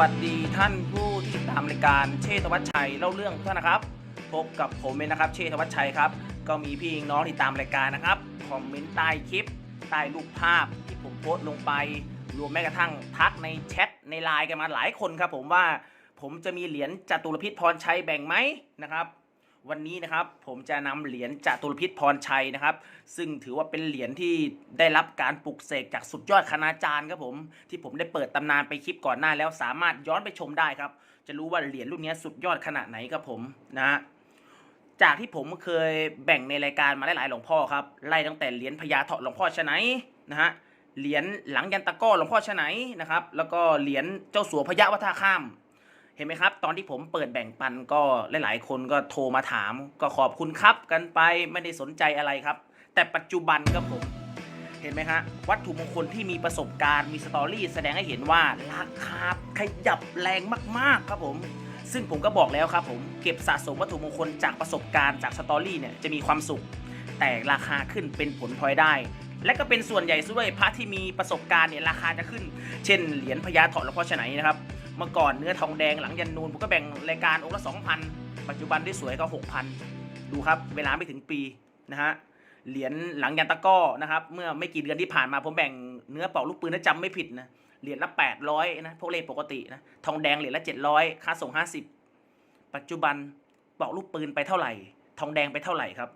วัสดีท่านผู้ที่ติดตามรายการเชษฐวัชชัยเล่าเรื่องเท่านนะครับพบกับผมเองนะครับ เชษฐวัชชัยครับ ก็มีพี่น้องที่ตามรายการนะครับคอมเมนต์ใต้คลิปใต้รูปภาพที่ผมโพสต์ลงไป รวมแม้กระทั่งทักในแชทในไลน์กันมาหลายคนครับ ผมว่าผมจะมีเหรียญจตุรพิษพรชัยแบ่งไหมนะครับ วันนี้นะครับผมจะนำเหรียญจตุรพิษพรชัยนะครับ ซึ่งถือว่าเป็นเหรียญที่ได้รับการปลุกเสกจากสุดยอดคณาจารย์ครับผม ที่ผมได้เปิดตำนานไปคลิปก่อนหน้าแล้วสามารถย้อนไปชมได้ครับ จะรู้ว่าเหรียญรุ่นนี้สุดยอดขนาดไหนครับผมนะฮะจากที่ผมเคยแบ่งในรายการมาหลายๆหลวงพ่อครับไล่ตั้งแต่เหรียญพญาเถาะหลวงพ่อชไหนนะฮะเหรียญหลังยันตะก้อหลวงพ่อชไหนนะครับแล้วก็เหรียญเจ้าสัวพญาวัฒข้าม เห็นไหมครับ ตอนที่ผมเปิดแบ่งปันก็หลายๆ คนก็โทรมาถาม ก็ขอบคุณครับกันไปไม่ได้สนใจอะไรครับ แต่ปัจจุบันครับผมเห็นไหมฮะวัตถุมงคลที่มีประสบการณ์มีสตอรี่แสดงให้เห็นว่าราคาขยับแรงมาก ๆ ครับผม ซึ่งผมก็บอกแล้วครับผมเก็บสะสมวัตถุมงคลจากประสบการณ์จากสตอรี่เนี่ยจะมีความสุข แต่ราคาขึ้นเป็นผลพลอยได้ และก็เป็นส่วนใหญ่ด้วยพระที่มีประสบการณ์เนี่ยราคาจะขึ้น เช่นเหรียญพญาเถาะหลวงพ่อชไหนนะครับ เมื่อก่อนเนื้อทองแดงหลังยันนูนผมก็แบ่งรายการองค์ละ2,000 ปัจจุบันที่สวยก็ 6,000 ดูครับ เวลาไม่ถึงปีนะฮะเหรียญหลังยันตะก้อนะครับเมื่อไม่กี่เดือนที่ผ่านมาผมแบ่งเนื้อเป่าลูกปืนนะจำไม่ผิดนะเหรียญละ800นะพวกเลขปกตินะทองแดงเหรียญละ 700 ค่าส่ง 50 ปัจจุบันเป่าลูกปืนไปเท่าไหร่ ทองแดงไปเท่าไหร่ครับ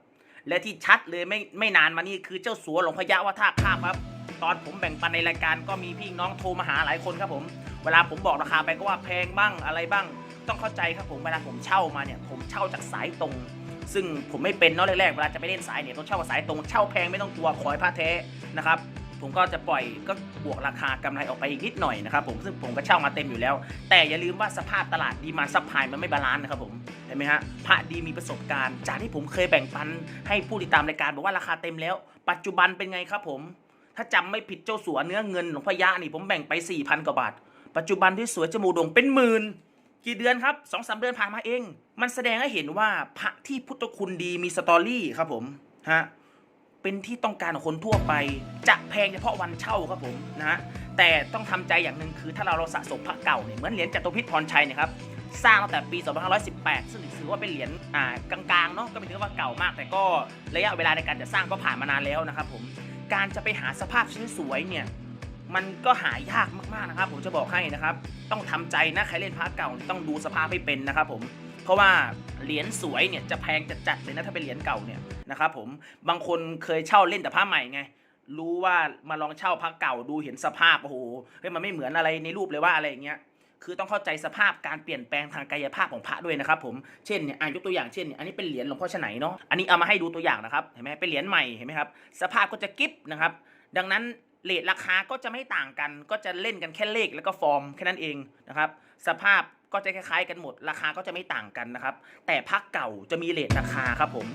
และที่ชัดเลยไม่ไม่นานมานี่คือเจ้าสัวหลวงพญาวัฒข้ามครับ ตอนผมแบ่งปันในรายการก็มีพี่น้องโทรมาหาหลายคนครับผม เวลาผมบอกราคาไปก็ว่าแพงบ้างอะไรบ้าง ต้องเข้าใจครับผมเวลาผมเช่ามาเนี่ย ผมเช่าจากสายตรง ซึ่งผมไม่เป็นเนาะแรกๆเวลาจะไปเล่นสายเนี่ยต้องเช่ากับสายตรง เช่าแพงไม่ต้องกลัวขอให้ผ้าแท้นะครับผมก็จะปล่อยก็บวกราคากำไรออกไปอีกนิดหน่อยนะครับผมซึ่งผมก็เช่ามาเต็มอยู่แล้ว แต่อย่าลืมว่าสภาพตลาดดีมาซัพพลายมันไม่บาลานซ์นะครับผมเห็นไหมฮะพระดีมีประสบการณ์ จากที่ผมเคยแบ่งปันให้ผู้ติดตามรายการบอกว่าราคาเต็มแล้ว ปัจจุบันเป็นไงครับผม ถ้าจำไม่ผิดเจ้าสัวเนื้อเงินหลวงพญานี่ผมแบ่งไป4ี่พันกว่าบาท ปัจจุบันที่สวยจมูกโด่งเป็นหมื่นกี่เดือนครับสองสามเดือนผ่านมาเอง มันแสดงให้เห็นว่าพระที่พุทธคุณดีมีสตอรี่ครับผมฮะเป็นที่ต้องการของคนทั่วไป จะแพงเฉพาะวันเช่าครับผมนะฮะแต่ต้องทำใจอย่างหนึ่งคือถ้าเราเราสะสมพระเก่าเนี่ยเหมือนเหรียญจตุพิษพรชัยเนะครับสร้างตั้งแต่ปี 2518 ซึ่งถือว่าเป็นเหรียญอ่ากลางๆเนาะก็ไม่ถือว่าเก่ามาก แต่ก็ระยะเวลาในการจะสร้างก็ผ่านมานานแล้วนะครับผม การจะไปหาสภาพชิ้นสวยเนี่ยมันก็หายากมากๆนะครับ ผมจะบอกให้นะครับ ต้องทำใจนะใครเล่นพระเก่าต้องดูสภาพให้เป็นนะครับผมเพราะว่าเหรียญสวยเนี่ยจะแพงจะจัดเลยนะถ้าเป็นเหรียญเก่าเนี่ยนะครับผมบางคนเคยเช่าเล่นแต่ผ้าใหม่ไงรู้ว่ามาลองเช่าพระเก่าดูเห็นสภาพโอ้โหเฮ้ยมันไม่เหมือนอะไรในรูปเลยว่าอะไรอย่างเงี้ย คือต้องเข้าใจสภาพการเปลี่ยนแปลงทางกายภาพของพระด้วยนะครับผมเช่นเนี่ยอะยกตัวอย่างเช่นเนี่ยอันนี้เป็นเหรียญหลวงพ่อชไหนเนาะอันนี้เอามาให้ดูตัวอย่างนะครับเห็นไหมเป็นเหรียญใหม่เห็นไหมครับสภาพก็จะกิ๊บนะครับดังนั้นเลทราคาก็จะไม่ต่างกัน ก็จะเล่นกันแค่เลขแล้วก็ฟอร์มแค่นั้นเองนะครับสภาพก็จะคล้ายๆกันหมด ราคาก็จะไม่ต่างกันนะครับ แต่พักเก่าจะมีเลทราคาครับผม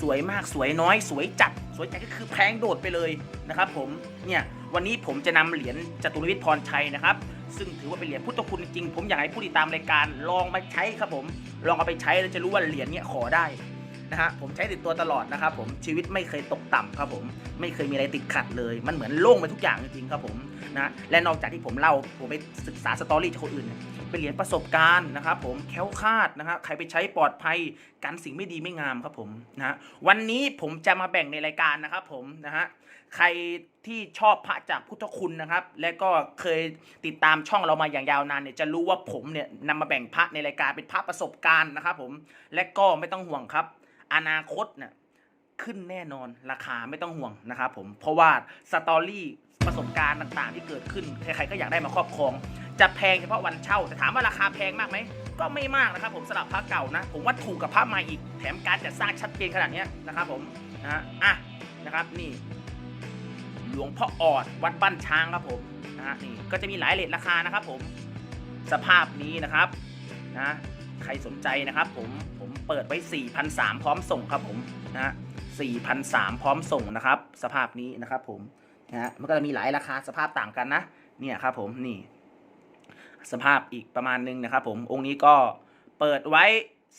สวยมากสวยน้อย สวยจัด สวยจัดก็คือแพงโดดไปเลยนะครับผมเนี่ยวันนี้ผมจะนำเหรียญจตุรวิทย์พรชัยนะครับ ซึ่งถือว่าเป็นเหรียญพุทธคุณจริงผมอยากให้ผู้ติดตามรายการลองมาใช้ครับผมลองเอาไปใช้แล้วจะรู้ว่าเหรียญเนี่ยขอได้นะฮะผมใช้ติดตัวตลอดนะครับผมชีวิตไม่เคยตกต่ำครับผมไม่เคยมีอะไรติดขัดเลย มันเหมือนโล่งไปทุกอย่างจริงๆครับผมนะและนอกจากที่ผมเล่าผมไปศึกษาสตอรี่จากคนอื่น เป็นเหรียญประสบการณ์นะครับผมแค้วคาดนะครับใครไปใช้ปลอดภัยกันสิ่งไม่ดีไม่งามครับผมนะวันนี้ผมจะมาแบ่งในรายการนะครับผมนะฮะ ใครที่ชอบพระจากพุทธคุณนะครับ และก็เคยติดตามช่องเรามาอย่างยาวนานเนี่ยจะรู้ว่าผมเนี่ยนำมาแบ่งพระในรายการเป็นพระประสบการณ์นะครับผมและก็ไม่ต้องห่วงครับ อนาคตเนี่ยขึ้นแน่นอนราคาไม่ต้องห่วงนะครับผมเพราะว่าสตอรี่ประสบการณ์ต่างๆ ที่เกิดขึ้นใครๆก็อยากได้มาครอบครอง จะแพงเฉพาะวันเช่า แต่ถามว่าราคาแพงมากไหมก็ไม่มากนะครับผมสำหรับพระเก่านะ ผมว่าถูกกับพระใหม่อีกแถมการจัดสร้างชัดเจนขนาดนี้นะครับผมนะอะนะครับนี่ หลวงพ่อออดวัดบ้านช้างครับผมนะฮะนี่ก็จะมีหลายเลทราคานะครับผมสภาพนี้นะครับนะใครสนใจนะครับผมผมเปิดไว้4,300พร้อมส่งครับผมนะ4,300พร้อมส่งนะครับ สภาพนี้นะครับผมนะฮะมันก็จะมีหลายราคาสภาพต่างกันนะเนี่ยครับผมนี่สภาพอีกประมาณนึงนะครับผมองค์นี้ก็เปิดไว้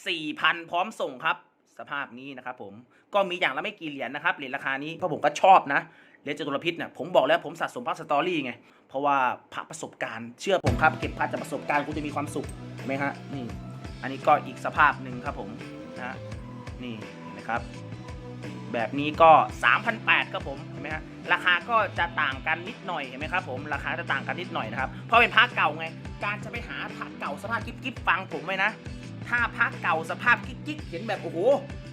4,000 พร้อมส่งครับ สภาพนี้นะครับผมก็มีอย่างละไม่กี่เหรียญนะครับเหรียญราคานี้เพราะผมก็ชอบนะ เหรียญจตุรพิษเนี่ยผมบอกแล้วผมสะสมพระสตอรี่ไง เพราะว่าพระประสบการณ์เชื่อผมครับ เก็บพระจากประสบการณ์คุณจะมีความสุขเห็นไหมฮะนี่ อันนี้ก็อีกสภาพหนึ่งครับผมนะนี่นไหมครับแบบนี้ก็3,008ครับผมเห็นไหมฮะราคาก็จะต่างกันนิดหน่อยเห็นไหมครับผมราคาจะต่างกันนิดหน่อยนะครับเพราะเป็นพระเก่าไง การจะไปหาพระเก่าสภาพกิ๊บกิ๊บฟังผมไว้นะถ้าพระเก่าสภาพกิ๊กกิ๊กเห็นแบบโอ้โห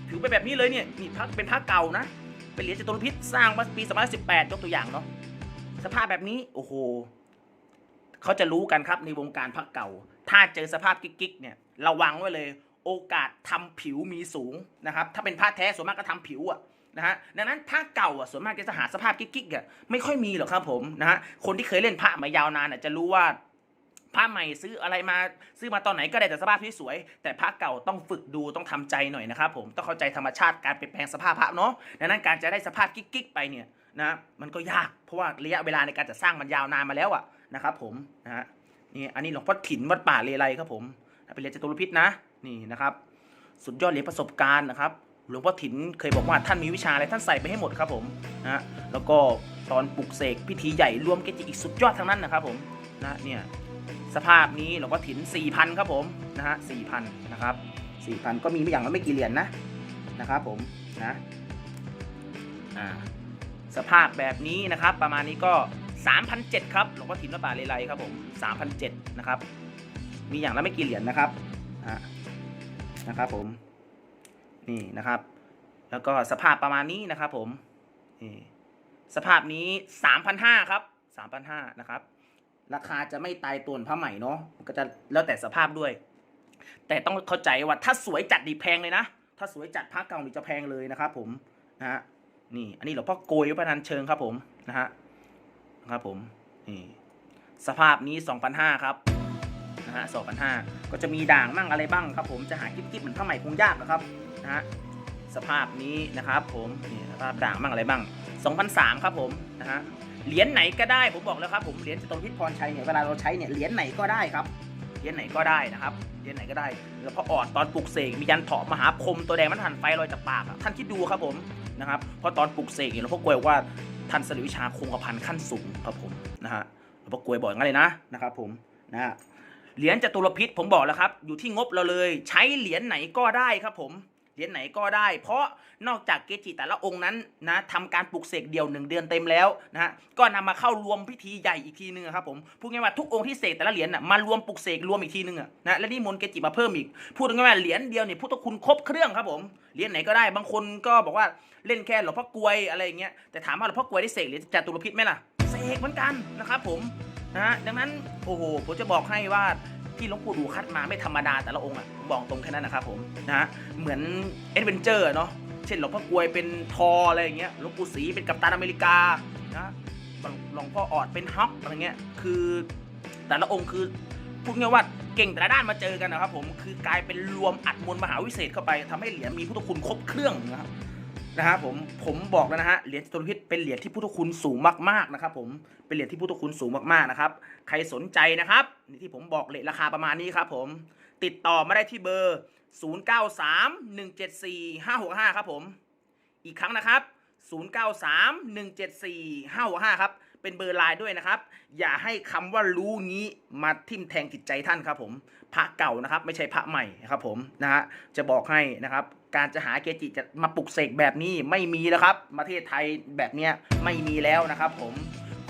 ถือไปแบบนี้เลยเนี่ยนี่พระเป็นพระเก่านะ เป็นเหรียญจตุรพิษสร้างมาปี2018ยกตัวอย่างเนาะสภาพแบบนี้โอ้โหเขาจะรู้กันครับในวงการพระเก่า ถ้าเจอสภาพกิ๊กกิ๊กเนี่ยระวังไว้เลย โอกาสทำผิวมีสูงนะครับถ้าเป็นพระแท้ส่วนมากก็ทำผิวอะนะฮะดังนั้นพระเก่าอะส่วนมากจะหาสภาพกิ๊กๆอะไม่ค่อยมีหรอกครับผมนะฮะคนที่เคยเล่นพระมายาวนานอะจะรู้ว่า พระใหม่ซื้ออะไรมาซื้อมาตอนไหนก็ได้แต่สภาพที่สวย แต่พระเก่าต้องฝึกดูต้องทำใจหน่อยนะครับผมต้องเข้าใจธรรมชาติการเปลี่ยนแปลงสภาพพระเนาะดังนั้นการจะได้สภาพกิ๊กๆไปเนี่ยนะมันก็ยากเพราะว่าระยะเวลาในการจะสร้างมันยาวนานมาแล้วอะนะครับผมนะฮะนี่อันนี้หลวงพ่อถิ่นวัดป่าเลไลครับผมเป็นเหรียญจตุรพิษนะนี่นะครับ สุดยอดเหรียญประสบการณ์นะครับหลวงพ่อถิ่นเคยบอกว่าท่านมีวิชาอะไรท่านใส่ไปให้หมดครับผมนะฮะแล้วก็ตอนปลุกเสกพิธีใหญ่รวมเกจิอีกสุดยอดทั้งนั้นนะครับผมนะเนี่ย สภาพนี้หลวงพ่อถิน4,000 ครับผมนะฮะ4,000 นะครับ 4,000 ก็มีไม่อย่างละไม่กี่เหรียญนะนะครับผมนะอ่าสภาพแบบนี้นะครับ ประมาณนี้ก็3,007ครับหลวงพ่อถินวัดป่าเลไลครับผม3,007นะครับ มีอย่างละไม่กี่เหรียญนะครับอ่านะครับผมนี่นะครับ แล้วก็สภาพประมาณนี้นะครับผมนี่สภาพนี้ 3,500 ครับ 3,500 นะครับ ราคาจะไม่ตายตัวผ้าใหม่เนาะก็จะแล้วแต่สภาพด้วย แต่ต้องเข้าใจว่าถ้าสวยจัดดีแพงเลยนะ ถ้าสวยจัดผ้าเก่านี่จะแพงเลยนะครับผมนะฮะนี่อันนี้หลวงพ่อโกยพนันเชิงครับผมนะฮะครับผมนี่สภาพนี้2,500ครับนะฮะสองพันห้าก็จะมีด่างมั่งอะไรบ้างครับ ผมจะหากิ๊บกิ๊บเหมือนผ้าไหมคงยากนะครับนะฮะสภาพนี้นะครับผมนี่สภาพด่างมั่งอะไรบ้าง 2,003 ครับผมนะฮะ เหรียญไหนก็ได้ผมบอกแล้วครับผมเหรียญจตุรพิษพรชัยเนี่ยเวลาเราใช้เนี่ยเหรียญไหนก็ได้ครับเหรียญไหนก็ได้นะครับเหรียญไหนก็ได้แล้วพอออดตอนปลุกเสกมียันเถาะมหาคมตัวแดงมันหันไฟลอยจากปากอะท่านคิดดูครับผมนะครับเพราะตอนปลุกเสกเนี่ยหลวงพ่อกลวยว่าท่านสริวิชาคงกระพันขั้นสูงครับผมนะฮะหลวงพ่อกลวยบอกงั้นเลยนะนะครับผมนะฮะเหรียญจตุรพิษผมบอกแล้วครับ อยู่ที่งบเราเลยใช้เหรียญไหนก็ได้ครับผม เหรียญไหนก็ได้ เพราะนอกจากเกจิแต่ละองค์นั้นนะทำการปลุกเสกเดียวหนึ่งเดือนเต็มแล้วนะฮะก็นำมาเข้ารวมพิธีใหญ่อีกทีนึงครับผมพูดง่ายว่าทุกองค์ที่เสกแต่ละเหรียญน่ะมารวมปลุกเสกรวมอีกทีนึงอะนะและนี่มนเกจิมาเพิ่มอีก พูดง่ายว่าเหรียญเดียวเนี่ยพุทธคุณครบเครื่องครับผมเหรียญไหนก็ได้บางคนก็บอกว่าเล่นแค่หลวงพ่อกลวยอะไรอย่างเงี้ยแต่ถามว่าหลวงพ่อกลวยได้เสกเหรียญจตุรพิษไหมล่ะเสกเหมือนกันนะครับผมนะฮะดังนั้นโอ้โหผมจะบอกให้ว่า ที่หลวงปู่ดูคัดมาไม่ธรรมดาแต่ละองค์อะผมบอกตรงแค่นั้นนะครับผมนะฮะเหมือนเอ็ดเวนเจอร์เนาะเช่นหลวงพ่อกลวยเป็นทออะไรอย่างเงี้ยหลวงปู่ศรีเป็นกัปตันอเมริกานะหลวงพ่อออดเป็นฮอกอะไรเงี้ยคือแต่ละองค์คือพูดง่ายว่าเก่งแต่ละด้านมาเจอกันนะครับผมคือกลายเป็นรวมอัดมวลมหาวิเศษเข้าไปทำให้เหรียญมีพุทธคุณครบเครื่องนะครับ นะครับผมผมบอกแล้วนะฮะเหรียญจตุรพิษเป็นเหรียญที่พุทธคุณสูงมากๆนะครับผมเป็นเหรียญที่พุทธคุณสูงมากๆนะครับใครสนใจนะครับนี่ที่ผมบอกเลทราคาประมาณนี้ครับผมติดต่อมาได้ที่เบอร์ 0931745565 ครับผม อีกครั้งนะครับ 0931745565 ครับ เป็นเบอร์ไลน์ด้วยนะครับ อย่าให้คำว่ารู้งี้มาทิ่มแทงจิตใจท่านครับผม พระเก่านะครับ ไม่ใช่พระใหม่ครับผมนะฮะ จะบอกให้นะครับ การจะหาเกจิจะมาปลุกเสกแบบนี้ไม่มีแล้วครับ ประเทศไทยแบบเนี้ยไม่มีแล้วนะครับ ผม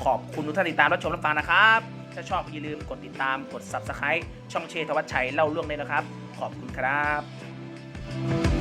ขอบคุณทุกท่านติดตามรับชมรับฟังนะครับ ถ้าชอบอย่าลืมกดติดตามกด subscribe ช่องเชษฐวัชชัยเล่าเรื่องเลยนะครับ ขอบคุณครับ